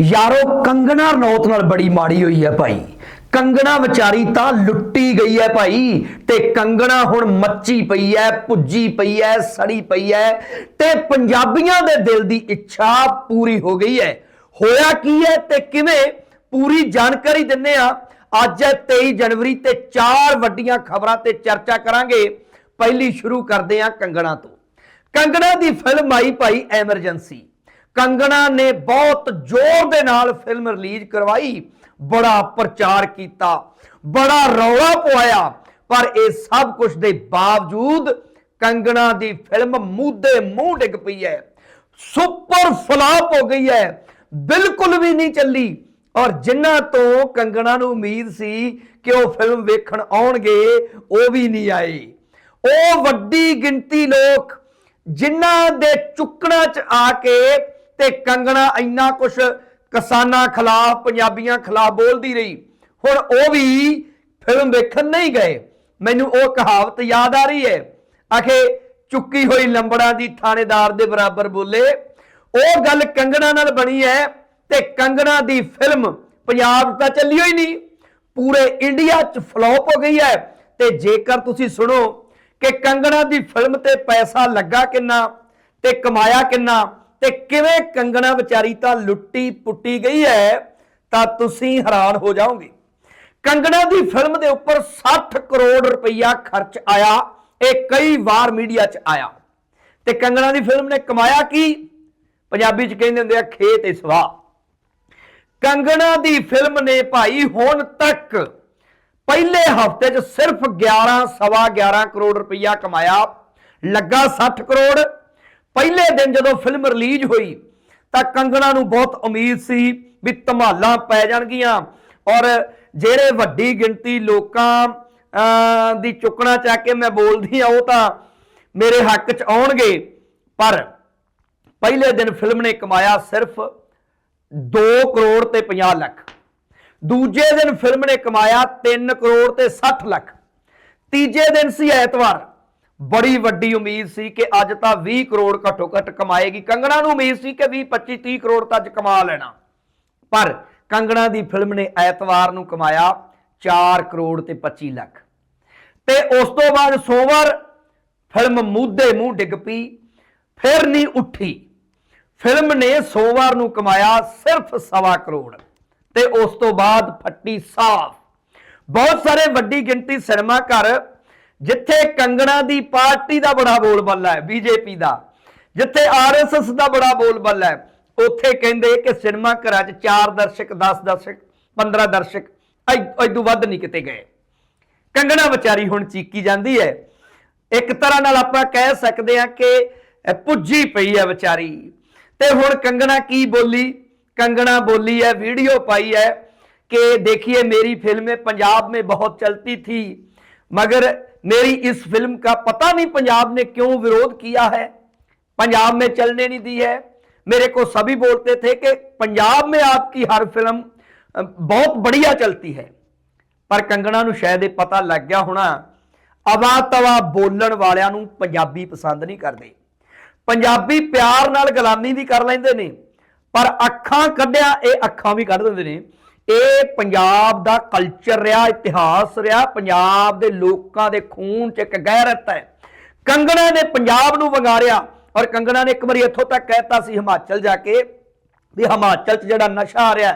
ਯਾਰੋ, ਕੰਗਣਾ ਰਣੌਤ ਨਾਲ ਬੜੀ ਮਾੜੀ ਹੋਈ ਹੈ ਭਾਈ। ਕੰਗਣਾ ਵਿਚਾਰੀ ਤਾਂ ਲੁੱਟੀ ਗਈ ਹੈ ਭਾਈ ਤੇ ਕੰਗਣਾ ਹੁਣ ਮੱਚੀ ਪਈ ਹੈ, ਭੁੱਜੀ ਪਈ ਹੈ, ਸੜੀ ਪਈ ਹੈ ਤੇ ਪੰਜਾਬੀਆਂ ਦੇ ਦਿਲ ਦੀ ਇੱਛਾ ਪੂਰੀ ਹੋ ਗਈ ਹੈ। ਹੋਇਆ ਕੀ ਹੈ ਤੇ ਕਿਵੇਂ? ਪੂਰੀ ਜਾਣਕਾਰੀ ਦਿੰਨੇ ਆ ਅੱਜ ਹੈ 23 ਜਨਵਰੀ ਤੇ ਚਾਰ ਵੱਡੀਆਂ ਖਬਰਾਂ ਤੇ ਚਰਚਾ ਕਰਾਂਗੇ। ਪਹਿਲੀ ਸ਼ੁਰੂ ਕਰਦੇ ਆ ਕੰਗਣਾ ਤੋਂ। ਕੰਗਣਾ ਦੀ ਫਿਲਮ ਆਈ ਭਾਈ ਐਮਰਜੈਂਸੀ। ਕੰਗਣਾ ਨੇ ਬਹੁਤ ਜ਼ੋਰ ਦੇ ਨਾਲ ਫਿਲਮ ਰਿਲੀਜ਼ ਕਰਵਾਈ। ਬੜਾ ਪ੍ਰਚਾਰ ਕੀਤਾ, ਬੜਾ ਰੌਲਾ ਪਵਾਇਆ। ਪਰ ਇਹ ਸਭ ਕੁਝ ਦੇ ਬਾਵਜੂਦ ਕੰਗਣਾ ਦੀ ਫਿਲਮ ਮੂਧੇ ਮੂੰਹ ਡਿੱਗ ਪਈ ਹੈ। ਸੁਪਰ ਫਲਾਪ ਹੋ ਗਈ ਹੈ। ਬਿਲਕੁਲ ਵੀ ਨਹੀਂ ਚੱਲੀ। ਔਰ ਜਿਨ੍ਹਾਂ ਤੋਂ ਕੰਗਣਾ ਨੂੰ ਉਮੀਦ ਸੀ ਕਿ ਉਹ ਫਿਲਮ ਵੇਖਣ ਆਉਣਗੇ, ਉਹ ਵੀ ਨਹੀਂ ਆਏ। ਉਹ ਵੱਡੀ ਗਿਣਤੀ ਲੋਕ, ਜਿਨ੍ਹਾਂ ਦੇ ਚੁੱਕਣਾ ਚ ਆ ਕੇ ਤੇ ਕੰਗਣਾ ਇੰਨਾ ਕੁਛ ਕਿਸਾਨਾਂ ਖਿਲਾਫ, ਪੰਜਾਬੀਆਂ ਖਿਲਾਫ ਬੋਲਦੀ ਰਹੀ। ਹੁਣ ਉਹ ਵੀ ਫਿਲਮ ਵੇਖਣ ਨਹੀਂ ਗਏ। ਮੈਨੂੰ ਉਹ ਕਹਾਵਤ ਯਾਦ ਆ ਰਹੀ ਹੈ। ਆਖੇ ਚੁੱਕੀ ਹੋਈ ਲੰਬੜਾਂ ਦੀ ਥਾਣੇਦਾਰ ਦੇ ਬਰਾਬਰ ਬੋਲੇ। ਉਹ ਗੱਲ ਕੰਗਣਾ ਨਾਲ ਬਣੀ ਹੈ ਤੇ ਕੰਗਣਾ ਦੀ ਫਿਲਮ ਪੰਜਾਬ ਤਾਂ ਚੱਲੀ ਹੋਈ ਨਹੀਂ। ਪੂਰੇ ਇੰਡੀਆ 'ਚ ਫਲॉप ਹੋ ਗਈ ਹੈ। ਤੇ ਜੇਕਰ ਤੁਸੀਂ ਸੁਣੋ ਕਿ ਕੰਗਣਾ ਦੀ ਫਿਲਮ ਤੇ ਪੈਸਾ ਲੱਗਾ ਕਿੰਨਾ ਤੇ ਕਮਾਇਆ ਕਿੰਨਾ ਤੇ ਕਿਵੇਂ ਕੰਗਣਾ ਵਿਚਾਰੀ ਤਾਂ ਲੁੱਟੀ ਪੁੱਟੀ ਗਈ ਹੈ, ਤਾਂ ਤੁਸੀਂ ਹੈਰਾਨ ਹੋ ਜਾਓਗੇ। ਕੰਗਣਾ ਦੀ ਫਿਲਮ ਦੇ ਉੱਪਰ 60 ਕਰੋੜ ਰੁਪਈਆ ਖਰਚ ਆਇਆ, ਇਹ ਕਈ ਵਾਰ ਮੀਡੀਆ 'ਚ ਆਇਆ। ਤੇ ਕੰਗਣਾ ਦੀ ਫਿਲਮ ਨੇ ਕਮਾਇਆ ਕੀ? ਪੰਜਾਬੀ 'ਚ ਕਹਿੰਦੇ ਹੁੰਦੇ ਆ, ਖੇਤ ਤੇ ਸਵਾਹ। ਕੰਗਣਾ ਦੀ ਫਿਲਮ ਨੇ ਭਾਈ, ਹੁਣ ਤੱਕ ਪਹਿਲੇ ਹਫ਼ਤੇ 'ਚ ਸਿਰਫ 11 ਸਵਾ 11 ਕਰੋੜ ਰੁਪਈਆ ਕਮਾਇਆ, ਲੱਗਾ 60 ਕਰੋੜ। ਪਹਿਲੇ ਦਿਨ ਜਦੋਂ ਫਿਲਮ ਰਿਲੀਜ਼ ਹੋਈ, ਤਾਂ ਕੰਗਣਾ ਨੂੰ ਬਹੁਤ ਉਮੀਦ ਸੀ ਵੀ ਧਮਾਲਾਂ ਪੈ ਜਾਣਗੀਆਂ। ਔਰ ਜਿਹੜੇ ਵੱਡੀ ਗਿਣਤੀ ਲੋਕਾਂ ਦੀ ਚੁੱਕਣਾ ਚੱਕ ਕੇ ਮੈਂ ਬੋਲਦੀ ਆ ਉਹ ਤਾਂ ਮੇਰੇ ਹੱਕ 'ਚ ਆਉਣਗੇ। ਪਰ ਪਹਿਲੇ ਦਿਨ ਫਿਲਮ ਨੇ ਕਮਾਇਆ ਸਿਰਫ 2 ਕਰੋੜ ਤੇ 50 ਲੱਖ। ਦੂਜੇ ਦਿਨ ਫਿਲਮ ਨੇ ਕਮਾਇਆ 3 ਕਰੋੜ ਤੇ 60 ਲੱਖ। ਤੀਜੇ ਦਿਨ ਸੀ ਐਤਵਾਰ। ਬੜੀ ਵੱਡੀ ਉਮੀਦ ਸੀ ਕਿ ਅੱਜ ਤਾਂ 20 ਕਰੋੜ ਘੱਟੋ ਘੱਟ ਕਮਾਏਗੀ। ਕੰਗਣਾ ਨੂੰ ਉਮੀਦ ਸੀ ਕਿ 20 25 30 ਕਰੋੜ ਤਾਂ ਅੱਜ ਕਮਾ ਲੈਣਾ। ਪਰ ਕੰਗਣਾ ਦੀ ਫਿਲਮ ਨੇ ਐਤਵਾਰ ਨੂੰ ਕਮਾਇਆ 4 ਕਰੋੜ ਤੇ 25 ਲੱਖ। ਤੇ ਉਸ ਤੋਂ ਬਾਅਦ ਸੋਮਵਾਰ ਫਿਲਮ ਮੂਧੇ ਮੂੰਹ ਡਿੱਗ ਪਈ, ਫਿਰ ਨਹੀਂ ਉੱਠੀ। ਫਿਲਮ ਨੇ ਸੋਮਵਾਰ ਨੂੰ ਕਮਾਇਆ ਸਿਰਫ ਸਵਾ ਕਰੋੜ ਤੇ ਉਸ ਤੋਂ ਬਾਅਦ ਫੱਟੀ ਸਾਫ਼। ਬਹੁਤ ਸਾਰੇ ਵੱਡੀ ਗਿਣਤੀ ਸਿਨੇਮਾ ਘਰ ਜਿੱਥੇ ਕੰਗਣਾ ਦੀ ਪਾਰਟੀ ਦਾ ਬੜਾ ਬੋਲਬਾਲਾ ਹੈ, ਬੀਜੇਪੀ ਦਾ। ਜਿੱਥੇ ਆਰਐਸਐਸ ਦਾ ਬੜਾ ਬੋਲਬਾਲਾ ਹੈ, ਉੱਥੇ ਕਹਿੰਦੇ ਕਿ ਸਿਨੇਮਾ ਘਰਾਂ 'ਚ ਚਾਰ ਦਰਸ਼ਕ 10 ਦਰਸ਼ਕ 15 ਦਰਸ਼ਕ ਐਦੋਂ ਵੱਧ ਨਹੀਂ ਕਿਤੇ ਗਏ। ਕੰਗਣਾ ਵਿਚਾਰੀ ਹੁਣ ਚੀਕੀ ਜਾਂਦੀ ਹੈ। ਇੱਕ ਤਰ੍ਹਾਂ ਨਾਲ ਆਪਾਂ ਕਹਿ ਸਕਦੇ ਹਾਂ ਕਿ ਪੁੱਜੀ ਪਈ ਹੈ ਵਿਚਾਰੀ। ਤੇ ਹੁਣ ਕੰਗਣਾ ਕੀ ਬੋਲੀ? ਕੰਗਣਾ ਬੋਲੀ ਹੈ, ਵੀਡੀਓ ਪਾਈ ਹੈ ਕਿ ਦੇਖੀਏ, ਮੇਰੀ ਫਿਲਮ ਪੰਜਾਬ ਮੇ ਬਹੁਤ ਚਲਤੀ ਥੀ, ਮਗਰ मेरी इस फिल्म का पता नहीं पंजाब ने क्यों विरोध किया है पंजाब में चलने नहीं दी है मेरे को सभी बोलते थे कि पंजाब में आपकी हर फिल्म अ, बहुत बढ़िया चलती है ਪਰ ਕੰਗਣਾ ਨੂੰ ਸ਼ਾਇਦ ਇਹ ਪਤਾ ਲੱਗ ਗਿਆ ਹੋਣਾ ਅਵਾ ਤਵਾ ਬੋਲਣ ਵਾਲਿਆਂ ਨੂੰ ਪੰਜਾਬੀ ਪਸੰਦ ਨਹੀਂ ਕਰਦੇ ਪੰਜਾਬੀ ਪਿਆਰ ਨਾਲ ਗੁਲਾਮੀ ਵੀ ਕਰ ਲੈਂਦੇ ਨੇ ਪਰ ਅੱਖਾਂ ਕੱਢਿਆ ਇਹ ਅੱਖਾਂ ਵੀ ਕੱਢ ਦਿੰਦੇ ਨੇ ਇਹ ਪੰਜਾਬ ਦਾ ਕਲਚਰ ਰਿਹਾ, ਇਤਿਹਾਸ ਰਿਹਾ, ਪੰਜਾਬ ਦੇ ਲੋਕਾਂ ਦੇ ਖੂਨ 'ਚ ਇੱਕ ਗਹਿਰਤ ਹੈ। ਕੰਗਣਾ ਨੇ ਪੰਜਾਬ ਨੂੰ ਵੰਗਾਰਿਆ ਔਰ ਕੰਗਣਾ ਨੇ ਇੱਕ ਵਾਰੀ ਇੱਥੋਂ ਤੱਕ ਕਹਿਤਾ ਸੀ ਹਿਮਾਚਲ ਜਾ ਕੇ ਵੀ ਹਿਮਾਚਲ 'ਚ ਜਿਹੜਾ ਨਸ਼ਾ ਆ ਰਿਹਾ,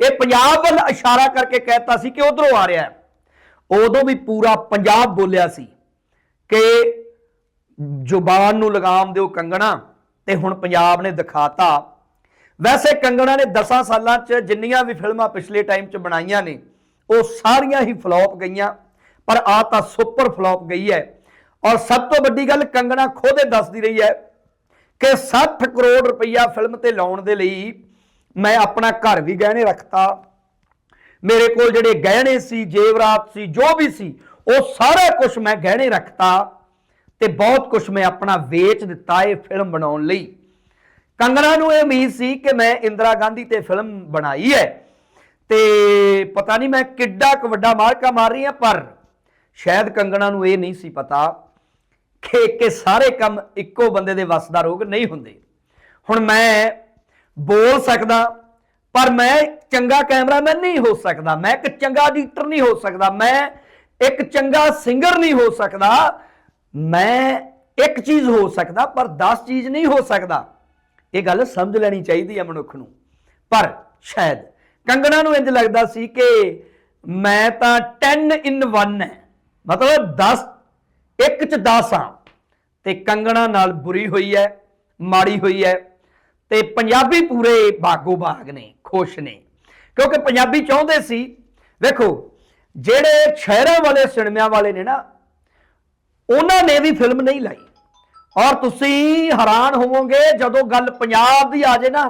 ਇਹ ਪੰਜਾਬ ਵੱਲ ਇਸ਼ਾਰਾ ਕਰਕੇ ਕਹਿਤਾ ਸੀ ਕਿ ਉਧਰੋਂ ਆ ਰਿਹਾ ਉਦੋਂ ਵੀ ਪੂਰਾ ਪੰਜਾਬ ਬੋਲਿਆ ਸੀ ਕਿ ਜ਼ੁਬਾਨ ਨੂੰ ਲਗਾਮ ਦਿਓ ਕੰਗਣਾ ਤੇ ਹੁਣ ਪੰਜਾਬ ਨੇ ਦਿਖਾਤਾ ਵੈਸੇ ਕੰਗਣਾ ਨੇ 10 ਸਾਲਾਂ 'ਚ ਜਿੰਨੀਆਂ ਵੀ ਫਿਲਮਾਂ ਪਿਛਲੇ ਟਾਈਮ 'ਚ ਬਣਾਈਆਂ ਨੇ, ਉਹ ਸਾਰੀਆਂ ਹੀ ਫਲॉप ਗਈਆਂ, ਪਰ ਆ ਤਾਂ ਸੁਪਰ ਫਲॉप ਗਈ ਹੈ। ਔਰ ਸਭ ਤੋਂ ਵੱਡੀ ਗੱਲ ਕੰਗਣਾ ਖੁਦ ਹੀ ਦੱਸਦੀ ਰਹੀ ਹੈ ਕਿ 60 ਕਰੋੜ ਰੁਪਈਆ ਫਿਲਮ ਤੇ ਲਾਉਣ ਦੇ ਲਈ ਮੈਂ ਆਪਣਾ ਘਰ ਵੀ ਗਹਿਣੇ ਰੱਖਤਾ। ਮੇਰੇ ਕੋਲ ਜਿਹੜੇ ਗਹਿਣੇ ਸੀ, ਜੇਵਰਾਤ ਸੀ, ਜੋ ਵੀ ਸੀ, ਉਹ ਸਾਰਾ ਕੁਝ ਮੈਂ ਗਹਿਣੇ ਰੱਖਤਾ ਤੇ ਬਹੁਤ ਕੁਝ ਮੈਂ ਆਪਣਾ ਵੇਚ ਦਿੱਤਾ ਇਹ ਫਿਲਮ ਬਣਾਉਣ ਲਈ। ਕੰਗਣਾ ਨੂੰ ਇਹ ਉਮੀਦ ਸੀ ਕਿ ਮੈਂ ਇੰਦਰਾ ਗਾਂਧੀ ਤੇ ਫਿਲਮ ਬਣਾਈ ਹੈ। ਤੇ ਪਤਾ ਨਹੀਂ ਮੈਂ ਕਿੱਡਾ ਕੁ ਵੱਡਾ ਮਾਰਕਾ ਮਾਰ ਰਹੀ ਹਾਂ, ਪਰ ਸ਼ਾਇਦ ਕੰਗਣਾ ਨੂੰ ਇਹ ਨਹੀਂ ਸੀ ਪਤਾ ਕਿ ਕਿ ਸਾਰੇ ਕੰਮ ਇੱਕੋ ਬੰਦੇ ਦੇ ਵੱਸ ਦਾ ਰੋਗ ਨਹੀਂ ਹੁੰਦੇ। ਹੁਣ ਮੈਂ ਬੋਲ ਸਕਦਾ, ਪਰ ਮੈਂ ਚੰਗਾ ਕੈਮਰਾਮੈਨ ਨਹੀਂ ਹੋ ਸਕਦਾ, ਮੈਂ ਇੱਕ ਚੰਗਾ ਐਡੀਟਰ ਨਹੀਂ ਹੋ ਸਕਦਾ, ਮੈਂ ਇੱਕ ਚੰਗਾ ਸਿੰਗਰ ਨਹੀਂ ਹੋ ਸਕਦਾ, ਮੈਂ ਇੱਕ ਚੀਜ਼ ਹੋ ਸਕਦਾ, ਪਰ 10 ਚੀਜ਼ ਨਹੀਂ ਹੋ ਸਕਦਾ। ਇਹ ਗੱਲ ਸਮਝ ਲੈਣੀ ਚਾਹੀਦੀ ਹੈ ਮਨੁੱਖ ਨੂੰ। ਪਰ ਸ਼ਾਇਦ ਕੰਗਣਾ ਨੂੰ ਇੰਜ ਲੱਗਦਾ ਸੀ ਕਿ ਮੈਂ ਤਾਂ 10 ਇਨ 1 ਹੈ। ਮਤਲਬ 10 ਇੱਕ ਚ 10 ਆ ਤੇ ਕੰਗਣਾ ਨਾਲ ਬੁਰੀ ਹੋਈ ਹੈ, ਮਾੜੀ ਹੋਈ ਹੈ। ਤੇ ਪੰਜਾਬੀ ਪੂਰੇ ਬਾਗੋ ਬਾਗ ਨੇ, ਖੁਸ਼ ਨੇ। ਕਿਉਂਕਿ ਪੰਜਾਬੀ ਚਾਹੁੰਦੇ ਸੀ, ਵੇਖੋ, ਜਿਹੜੇ ਸ਼ਹਿਰਾਂ ਵਾਲੇ, ਸਿਨੇਮਿਆਂ ਵਾਲੇ ਨੇ ਨਾ, ਉਹਨਾਂ ਨੇ ਵੀ ਫਿਲਮ ਨਹੀਂ ਲਾਈ। ਔਰ ਤੁਸੀਂ ਹੈਰਾਨ ਹੋਵੋਗੇ, ਜਦੋਂ ਗੱਲ ਪੰਜਾਬ ਦੀ ਆ ਜੇ ਨਾ,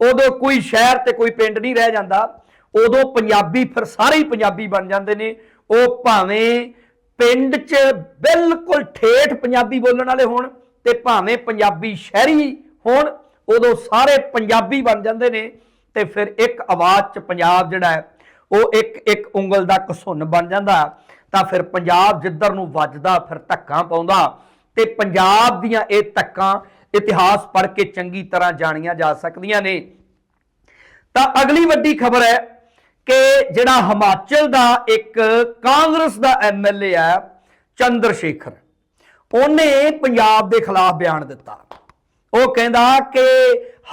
ਉਦੋਂ ਕੋਈ ਸ਼ਹਿਰ ਤੇ ਕੋਈ ਪਿੰਡ ਨਹੀਂ ਰਹਿ ਜਾਂਦਾ, ਉਦੋਂ ਪੰਜਾਬੀ ਫਿਰ ਸਾਰੇ ਹੀ ਪੰਜਾਬੀ ਬਣ ਜਾਂਦੇ ਨੇ। ਉਹ ਭਾਵੇਂ ਪਿੰਡ 'ਚ ਬਿਲਕੁਲ ਠੇਠ ਪੰਜਾਬੀ ਬੋਲਣ ਵਾਲੇ ਹੋਣ ਤੇ ਭਾਵੇਂ ਪੰਜਾਬੀ ਸ਼ਹਿਰੀ ਹੋਣ, ਉਦੋਂ ਸਾਰੇ ਪੰਜਾਬੀ ਬਣ ਜਾਂਦੇ ਨੇ ਤੇ ਫਿਰ ਇੱਕ ਆਵਾਜ਼ 'ਚ ਪੰਜਾਬ ਜਿਹੜਾ ਹੈ, ਉਹ ਇੱਕ ਇੱਕ ਉਂਗਲ ਦਾ ਘਸੁੰਨ ਬਣ ਜਾਂਦਾ। ਤਾਂ ਫਿਰ ਪੰਜਾਬ ਜਿੱਧਰ ਨੂੰ ਵੱਜਦਾ, ਫਿਰ ਧੱਕਾਂ ਪਾਉਂਦਾ। ਤੇ ਪੰਜਾਬ ਦੀਆਂ ਇਹ ਧੱਕਾਂ ਇਤਿਹਾਸ ਪੜ੍ਹ ਕੇ ਚੰਗੀ ਤਰ੍ਹਾਂ ਜਾਣੀਆਂ ਜਾ ਸਕਦੀਆਂ ਨੇ। ਤਾਂ ਅਗਲੀ ਵੱਡੀ ਖਬਰ ਹੈ ਕਿ ਜਿਹੜਾ ਹਿਮਾਚਲ ਦਾ ਇੱਕ ਕਾਂਗਰਸ ਦਾ ਐਮਐਲਏ ਹੈ ਚੰਦਰ ਸ਼ੇਖਰ ਉਹਨੇ ਪੰਜਾਬ ਦੇ ਖਿਲਾਫ ਬਿਆਨ ਦਿੱਤਾ। ਉਹ ਕਹਿੰਦਾ ਕਿ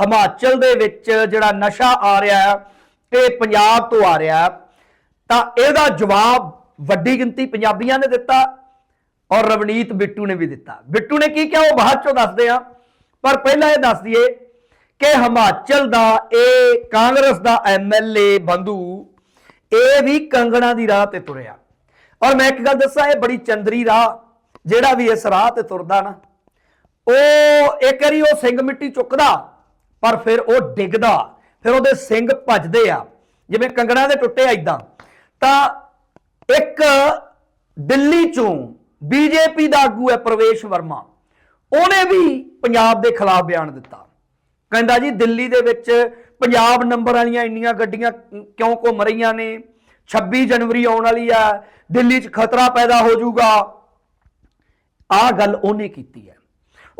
ਹਿਮਾਚਲ ਦੇ ਵਿੱਚ ਜਿਹੜਾ ਨਸ਼ਾ ਆ ਰਿਹਾ ਹੈ, ਇਹ ਪੰਜਾਬ ਤੋਂ ਆ ਰਿਹਾ ਤਾਂ ਇਹਦਾ ਜਵਾਬ ਵੱਡੀ ਗਿਣਤੀ ਪੰਜਾਬੀਆਂ ਨੇ ਦਿੱਤਾ। ਔਰ ਰਵਨੀਤ ਬਿੱਟੂ ਨੇ ਵੀ ਦਿੱਤਾ। ਬਿੱਟੂ ਨੇ ਕੀ ਕਿਹਾ ਉਹ ਬਾਅਦ ਚੋਂ ਦੱਸਦੇ ਆ ਪਰ ਪਹਿਲਾਂ ਇਹ ਦੱਸ ਦਈਏ ਕਿ ਹਿਮਾਚਲ ਦਾ ਇਹ ਕਾਂਗਰਸ ਦਾ ਐਮਐਲਏ ਬੰਧੂ ਇਹ ਵੀ ਕੰਗਣਾ ਦੀ ਰਾਹ ਤੇ ਤੁਰਿਆ। ਔਰ ਮੈਂ ਇੱਕ ਗੱਲ ਦੱਸਾਂ, ਇਹ ਬੜੀ ਚੰਦਰੀ ਰਾਹ, ਜਿਹੜਾ ਵੀ ਇਸ ਰਾਹ ਤੇ ਤੁਰਦਾ ਨਾ, ਉਹ ਇੱਕ ਵਾਰੀ ਉਹ ਸਿੰਘ ਮਿੱਟੀ ਚੁੱਕਦਾ, ਪਰ ਫਿਰ ਉਹ ਡਿੱਗਦਾ, ਫਿਰ ਉਹਦੇ ਸਿੰਘ ਭੱਜਦੇ ਆ। ਜਿਵੇਂ ਕੰਗਣਾ ਦੇ ਟੁੱਟੇ ਐਦਾਂ ਤਾਂ ਇੱਕ ਦਿੱਲੀ ਚੋਂ ਬੀਜੇਪੀ ਦਾ ਆਗੂ ਹੈ ਪ੍ਰਵੇਸ਼ ਵਰਮਾ। ਉਹਨੇ ਵੀ ਪੰਜਾਬ ਦੇ ਖਿਲਾਫ ਬਿਆਨ ਦਿੱਤਾ। ਕਹਿੰਦਾ ਜੀ, ਦਿੱਲੀ ਦੇ ਵਿੱਚ ਪੰਜਾਬ ਨੰਬਰ ਵਾਲੀਆਂ ਇੰਨੀਆਂ ਗੱਡੀਆਂ ਕਿਉਂ ਘੁੰਮ ਰਹੀਆਂ ਨੇ? 26 ਜਨਵਰੀ ਆਉਣ ਵਾਲੀ ਆ ਦਿੱਲੀ 'ਚ ਖਤਰਾ ਪੈਦਾ ਹੋ ਜਾਊਗਾ। ਆਹ ਗੱਲ ਉਹਨੇ ਕੀਤੀ ਹੈ।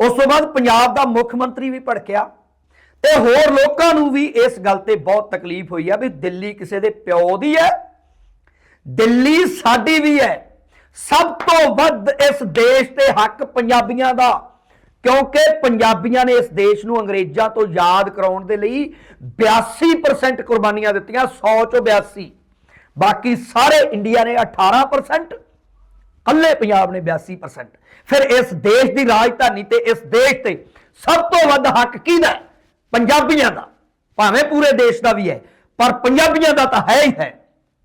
ਉਸ ਤੋਂ ਬਾਅਦ ਪੰਜਾਬ ਦਾ ਮੁੱਖ ਮੰਤਰੀ ਵੀ ਭੜਕਿਆ। ਤੇ ਹੋਰ ਲੋਕਾਂ ਨੂੰ ਵੀ ਇਸ ਗੱਲ ਤੇ ਬਹੁਤ ਤਕਲੀਫ ਹੋਈ ਆ ਵੀ ਦਿੱਲੀ ਕਿਸੇ ਦੇ ਪਿਓ ਦੀ ਹੈ। ਦਿੱਲੀ ਸਾਡੀ ਵੀ ਹੈ। ਸਭ ਤੋਂ ਵੱਧ ਇਸ ਦੇਸ਼ ਤੇ ਹੱਕ ਪੰਜਾਬੀਆਂ ਦਾ, ਕਿਉਂਕਿ ਪੰਜਾਬੀਆਂ ਨੇ ਇਸ ਦੇਸ਼ ਨੂੰ ਅੰਗਰੇਜ਼ਾਂ ਤੋਂ ਯਾਦ ਕਰਾਉਣ ਦੇ ਲਈ 82% ਕੁਰਬਾਨੀਆਂ ਦਿੱਤੀਆਂ 100 ਚੋਂ 82 ਬਾਕੀ ਸਾਰੇ ਇੰਡੀਆ ਨੇ 18% ਕੱਲੇ ਪੰਜਾਬ ਨੇ 82% ਫਿਰ ਇਸ ਦੇਸ਼ ਦੀ ਰਾਜਧਾਨੀ ਤੇ ਇਸ ਦੇਸ਼ ਤੇ ਸਭ ਤੋਂ ਵੱਧ ਹੱਕ ਕਿਹਦਾ ਪੰਜਾਬੀਆਂ ਦਾ। ਭਾਵੇਂ ਪੂਰੇ ਦੇਸ਼ ਦਾ ਵੀ ਹੈ, ਪਰ ਪੰਜਾਬੀਆਂ ਦਾ ਤਾਂ ਹੈ ਹੀ ਹੈ,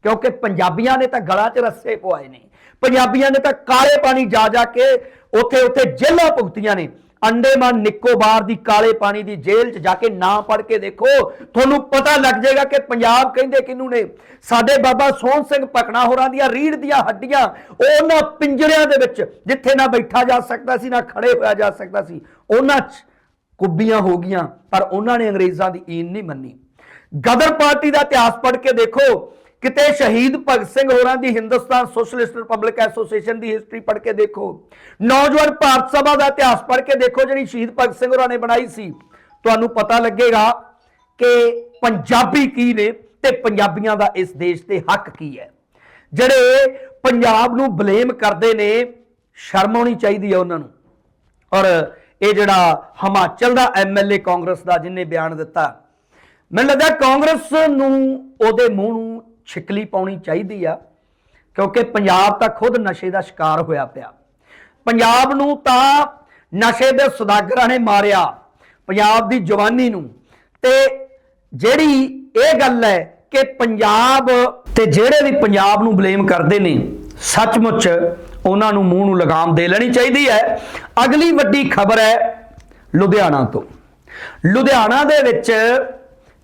ਕਿਉਂਕਿ ਪੰਜਾਬੀਆਂ ਨੇ ਤਾਂ ਗਲਾਂ 'ਚ ਰੱਸੇ ਪਵਾਏ ਨੇ। ਪੰਜਾਬੀਆਂ ਨੇ ਤਾਂ ਕਾਲੇ ਪਾਣੀ ਜਾ ਜਾ ਕੇ ਉੱਥੇ ਉੱਥੇ ਜੇਲ੍ਹਾਂ ਭੁਗਤੀਆਂ ਨੇ। ਅੰਡੇਮਾਨ ਨਿਕੋਬਾਰ ਦੀ ਕਾਲੇ ਪਾਣੀ ਦੀ ਜੇਲ੍ਹ 'ਚ ਜਾ ਕੇ ਨਾਂ ਪੜ੍ਹ ਕੇ ਦੇਖੋ, ਤੁਹਾਨੂੰ ਪਤਾ ਲੱਗ ਜਾਏਗਾ ਕਿ ਪੰਜਾਬ ਕਹਿੰਦੇ ਕਿਹਨੂੰ ਨੇ? ਸਾਡੇ ਬਾਬਾ ਸੋਹਣ ਸਿੰਘ ਪਕਣਾ ਹੋਰਾਂ ਦੀਆਂ, ਰੀੜ ਦੀਆਂ ਹੱਡੀਆਂ, ਉਹਨਾਂ ਪਿੰਜਰਿਆਂ ਦੇ ਵਿੱਚ ਜਿੱਥੇ ਨਾ ਬੈਠਾ ਜਾ ਸਕਦਾ ਸੀ, ਨਾ ਖੜੇ ਹੋਇਆ ਜਾ ਸਕਦਾ ਸੀ, ਉਹਨਾਂ 'ਚ ਕੁੱਬੀਆਂ ਹੋ ਗਈਆਂ, ਪਰ ਉਹਨਾਂ ਨੇ ਅੰਗਰੇਜ਼ਾਂ ਦੀ ਈਨ ਨਹੀਂ ਮੰਨੀ। ਗਦਰ ਪਾਰਟੀ ਦਾ ਇਤਿਹਾਸ ਪੜ੍ਹ ਕੇ ਦੇਖੋ ਕਿਤੇ ਸ਼ਹੀਦ ਭਗਤ ਸਿੰਘ ਹੋਰਾਂ ਦੀ ਹਿੰਦੁਸਤਾਨ ਸੋਸ਼ਲਿਸਟ ਰਿਪਬਲਿਕ ਐਸੋਸੀਏਸ਼ਨ ਦੀ ਹਿਸਟਰੀ ਪੜ੍ਹ ਕੇ ਦੇਖੋ। ਨੌਜਵਾਨ ਭਾਰਤ ਸਭਾ ਦਾ ਇਤਿਹਾਸ ਪੜ੍ਹ ਕੇ ਦੇਖੋ, ਜਿਹੜੀ ਸ਼ਹੀਦ ਭਗਤ ਸਿੰਘ ਹੋਰਾਂ ਨੇ ਬਣਾਈ ਸੀ। ਤੁਹਾਨੂੰ ਪਤਾ ਲੱਗੇਗਾ ਕਿ ਪੰਜਾਬੀ ਕੀ ਨੇ ਤੇ ਪੰਜਾਬੀਆਂ ਦਾ ਇਸ ਦੇਸ਼ ਤੇ ਹੱਕ ਕੀ ਹੈ। ਜਿਹੜੇ ਪੰਜਾਬ ਨੂੰ ਬਲੇਮ ਕਰਦੇ ਨੇ, ਸ਼ਰਮ ਆਉਣੀ ਚਾਹੀਦੀ ਹੈ ਉਹਨਾਂ ਨੂੰ। ਔਰ ਇਹ ਜਿਹੜਾ ਹਿਮਾਚਲ ਦਾ ਐਮਐਲਏ ਕਾਂਗਰਸ ਦਾ ਜਿਹਨੇ ਬਿਆਨ ਦਿੱਤਾ, ਮੈਨੂੰ ਲੱਗਦਾ ਕਾਂਗਰਸ ਨੂੰ, ਉਹਦੇ ਮੂੰਹ ਨੂੰ ਛਿਕਲੀ ਪਾਉਣੀ ਚਾਹੀਦੀ ਆ, ਕਿਉਂਕਿ ਪੰਜਾਬ ਤਾਂ ਖੁਦ ਨਸ਼ੇ ਦਾ ਸ਼ਿਕਾਰ ਹੋਇਆ ਪਿਆ। ਪੰਜਾਬ ਨੂੰ ਤਾਂ ਨਸ਼ੇ ਦੇ ਸੁਦਾਗਰਾਂ ਨੇ ਮਾਰਿਆ, ਪੰਜਾਬ ਦੀ ਜਵਾਨੀ ਨੂੰ। ਤੇ ਜਿਹੜੀ ਇਹ ਗੱਲ ਹੈ ਕਿ ਪੰਜਾਬ ਤੇ ਜਿਹੜੇ ਵੀ ਪੰਜਾਬ ਨੂੰ ਬਲੇਮ ਕਰਦੇ ਨੇ, ਸੱਚਮੁੱਚ ਉਹਨਾਂ ਨੂੰ ਮੂੰਹ ਨੂੰ ਲਗਾਮ ਦੇ ਲੈਣੀ ਚਾਹੀਦੀ ਹੈ। ਅਗਲੀ ਵੱਡੀ ਖਬਰ ਹੈ ਲੁਧਿਆਣਾ ਤੋਂ। ਲੁਧਿਆਣਾ ਦੇ ਵਿੱਚ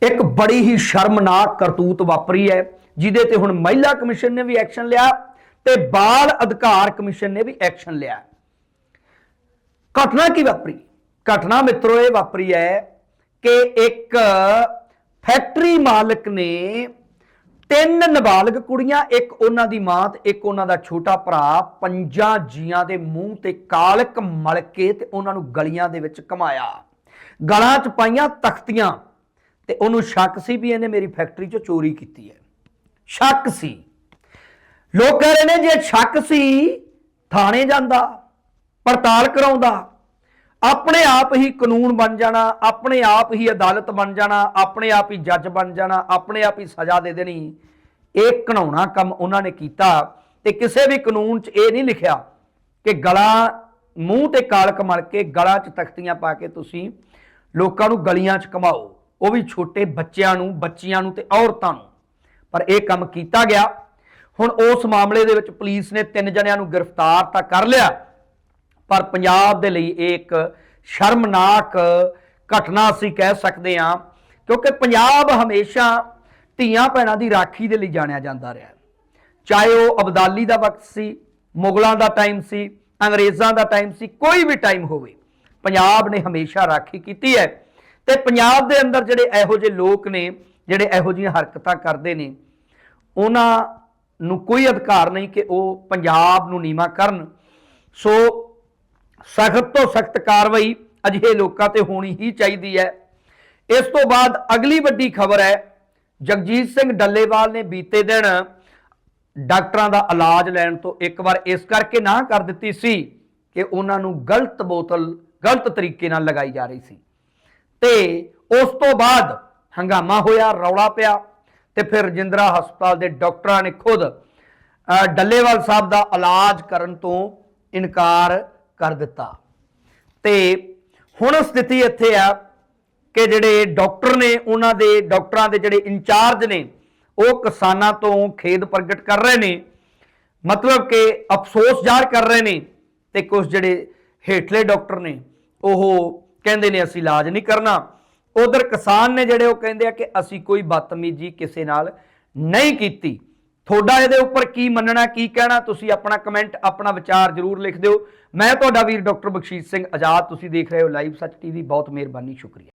ਇੱਕ ਬੜੀ ਹੀ ਸ਼ਰਮਨਾਕ ਕਰਤੂਤ ਵਾਪਰੀ ਹੈ। ਜਿਹਦੇ ਤੇ ਹੁਣ ਮਹਿਲਾ ਕਮਿਸ਼ਨ ਨੇ ਵੀ ਐਕਸ਼ਨ ਲਿਆ ਤੇ ਬਾਲ ਅਧਿਕਾਰ ਕਮਿਸ਼ਨ ਨੇ ਵੀ ਐਕਸ਼ਨ ਲਿਆ। ਘਟਨਾ ਕੀ ਵਾਪਰੀ? ਘਟਨਾ ਮਿੱਤਰੋ, ਇਹ ਵਾਪਰੀ ਹੈ ਕਿ ਇੱਕ ਫੈਕਟਰੀ ਮਾਲਕ ਨੇ ਤਿੰਨ ਨਾਬਾਲਗ ਕੁੜੀਆਂ, ਇੱਕ ਉਹਨਾਂ ਦੀ ਮਾਂ ਤੇ ਇੱਕ ਉਹਨਾਂ ਦਾ ਛੋਟਾ ਭਰਾ, ਪੰਜਾਂ ਜੀਆਂ ਦੇ ਮੂੰਹ ਤੇ ਕਾਲਕ ਮਲ ਕੇ ਤੇ ਉਹਨਾਂ ਨੂੰ ਗਲੀਆਂ ਦੇ ਵਿੱਚ ਕਮਾਇਆ ਗਲਾਂ 'ਚ ਪਾਈਆਂ ਤਖਤੀਆਂ ਤੇ ਉਹਨੂੰ ਸ਼ੱਕ ਸੀ ਵੀ ਇਹਨੇ ਮੇਰੀ ਫੈਕਟਰੀ 'ਚੋਂ ਚੋਰੀ ਕੀਤੀ ਹੈ। ਸ਼ੱਕ ਸੀ। ਲੋਕ ਕਹਿ ਰਹੇ ਨੇ ਜੇ ਸ਼ੱਕ ਸੀ, ਥਾਣੇ ਜਾਂਦਾ, ਪੜਤਾਲ ਕਰਾਉਂਦਾ, ਆਪਣੇ ਆਪ ਹੀ ਕਾਨੂੰਨ ਬਣ ਜਾਣਾ, ਆਪਣੇ ਆਪ ਹੀ ਅਦਾਲਤ ਬਣ ਜਾਣਾ, ਆਪਣੇ ਆਪ ਹੀ ਜੱਜ ਬਣ ਜਾਣਾ, ਆਪਣੇ ਆਪ ਹੀ ਸਜ਼ਾ ਦੇ ਦੇਣੀ, ਇਹ ਘਣਾਉਣਾ ਕੰਮ ਉਹਨਾਂ ਨੇ ਕੀਤਾ ਤੇ ਕਿਸੇ ਵੀ ਕਾਨੂੰਨ 'ਚ ਇਹ ਨਹੀਂ ਲਿਖਿਆ ਕਿ ਗਲਾ, ਮੂੰਹ ਤੇ ਕਾਲਕ ਮਲ ਕੇ ਗਲਾਂ 'ਚ ਤਖਤੀਆਂ ਪਾ ਕੇ ਤੁਸੀਂ ਲੋਕਾਂ ਨੂੰ ਗਲੀਆਂ 'ਚ ਕਮਾਓ ਉਹ ਵੀ ਛੋਟੇ ਬੱਚਿਆਂ ਨੂੰ, ਬੱਚੀਆਂ ਨੂੰ ਤੇ ਔਰਤਾਂ ਨੂੰ। ਪਰ ਇਹ ਕੰਮ ਕੀਤਾ ਗਿਆ। ਹੁਣ ਉਸ ਮਾਮਲੇ ਦੇ ਵਿੱਚ ਪੁਲਿਸ ਨੇ ਤਿੰਨ ਜਣਿਆਂ ਨੂੰ ਗ੍ਰਿਫਤਾਰ ਤਾਂ ਕਰ ਲਿਆ, ਪਰ ਪੰਜਾਬ ਦੇ ਲਈ ਇਹ ਇੱਕ ਸ਼ਰਮਨਾਕ ਘਟਨਾ ਅਸੀਂ ਕਹਿ ਸਕਦੇ ਹਾਂ, ਕਿਉਂਕਿ ਪੰਜਾਬ ਹਮੇਸ਼ਾ ਧੀਆਂ ਭੈਣਾਂ ਦੀ ਰਾਖੀ ਦੇ ਲਈ ਜਾਣਿਆ ਜਾਂਦਾ ਰਿਹਾ ਚਾਹੇ ਉਹ ਅਬਦਾਲੀ ਦਾ ਵਕਤ ਸੀ, ਮੁਗਲਾਂ ਦਾ ਟਾਈਮ ਸੀ, ਅੰਗਰੇਜ਼ਾਂ ਦਾ ਟਾਈਮ ਸੀ, ਕੋਈ ਵੀ ਟਾਈਮ ਹੋਵੇ, ਪੰਜਾਬ ਨੇ ਹਮੇਸ਼ਾ ਰਾਖੀ ਕੀਤੀ ਹੈ। ਤੇ ਪੰਜਾਬ ਦੇ ਅੰਦਰ ਜਿਹੜੇ ਇਹੋ ਜਿਹੇ ਲੋਕ ਨੇ, ਜਿਹੜੇ ਇਹੋ ਜਿਹੀਆਂ ਹਰਕਤਾਂ ਕਰਦੇ ਨੇ ਉਹਨਾਂ ਨੂੰ ਕੋਈ ਅਧਿਕਾਰ ਨਹੀਂ ਕਿ ਉਹ ਪੰਜਾਬ ਨੂੰ ਨੀਵਾ ਕਰਨ। ਸੋ ਸਖਤ ਤੋਂ ਸਖਤ ਕਾਰਵਾਈ ਅਜਿਹੇ ਲੋਕਾਂ ਤੇ ਹੋਣੀ ਹੀ ਚਾਹੀਦੀ ਹੈ। ਇਸ ਤੋਂ ਬਾਅਦ ਅਗਲੀ ਵੱਡੀ ਖਬਰ ਹੈ, ਜਗਜੀਤ ਸਿੰਘ ਡੱਲੇਵਾਲ ਨੇ ਬੀਤੇ ਦਿਨ ਡਾਕਟਰਾਂ ਦਾ ਇਲਾਜ ਲੈਣ ਤੋਂ ਇੱਕ ਵਾਰ ਇਸ ਕਰਕੇ ਨਾ ਕਰ ਦਿੱਤੀ ਸੀ ਕਿ ਉਹਨਾਂ ਨੂੰ ਗਲਤ ਬੋਤਲ, ਗਲਤ ਤਰੀਕੇ ਨਾਲ ਲਗਾਈ ਜਾ ਰਹੀ ਸੀ। ਤੇ ਉਸ ਤੋਂ ਬਾਅਦ ਹੰਗਾਮਾ ਹੋਇਆ, ਰੌਲਾ ਪਿਆ। ਤੇ ਫਿਰ ਰਜਿੰਦਰਾ ਹਸਪਤਾਲ ਦੇ ਡਾਕਟਰਾਂ ਨੇ ਖੁਦ ਡੱਲੇਵਾਲ ਸਾਹਿਬ ਦਾ ਇਲਾਜ ਕਰਨ ਤੋਂ ਇਨਕਾਰ ਕਰ ਦਿੱਤਾ। ਤੇ ਹੁਣ ਸਥਿਤੀ ਇੱਥੇ ਆ ਕਿ ਜਿਹੜੇ ਡਾਕਟਰ ਨੇ, ਉਹਨਾਂ ਦੇ ਡਾਕਟਰਾਂ ਦੇ ਜਿਹੜੇ ਇੰਚਾਰਜ ਨੇ, ਉਹ ਕਿਸਾਨਾਂ ਤੋਂ ਖੇਦ ਪ੍ਰਗਟ ਕਰ ਰਹੇ ਨੇ। ਮਤਲਬ ਕਿ ਅਫਸੋਸ ਜ਼ਾਹਰ ਕਰ ਰਹੇ ਨੇ ਤੇ ਕੁਝ ਜਿਹੜੇ ਹੇਠਲੇ ਡਾਕਟਰ ਨੇ, ਉਹ ਕਹਿੰਦੇ ਨੇ, ਅਸੀਂ ਇਲਾਜ ਨਹੀਂ ਕਰਨਾ। ਉਧਰ ਕਿਸਾਨ ਨੇ ਜਿਹੜੇ ਉਹ ਕਹਿੰਦੇ ਆ ਕਿ ਅਸੀਂ ਕੋਈ ਬਦਤਮੀਜ਼ੀ ਕਿਸੇ ਨਾਲ ਨਹੀਂ ਕੀਤੀ। ਤੁਹਾਡਾ ਇਹਦੇ ਉੱਪਰ ਕੀ ਮੰਨਣਾ, ਕੀ ਕਹਿਣਾ, ਤੁਸੀਂ ਆਪਣਾ ਕਮੈਂਟ ਆਪਣਾ ਵਿਚਾਰ ਜਰੂਰ ਲਿਖ ਦਿਓ। ਮੈਂ ਤੁਹਾਡਾ ਵੀਰ ਡਾਕਟਰ ਬਖਸ਼ੀਸ਼ ਸਿੰਘ ਆਜ਼ਾਦ, ਤੁਸੀਂ ਦੇਖ ਰਹੇ ਹੋ ਲਾਈਵ ਸੱਚ ਟੀਵੀ। ਬਹੁਤ ਮਿਹਰਬਾਨੀ, ਸ਼ੁਕਰੀਆ।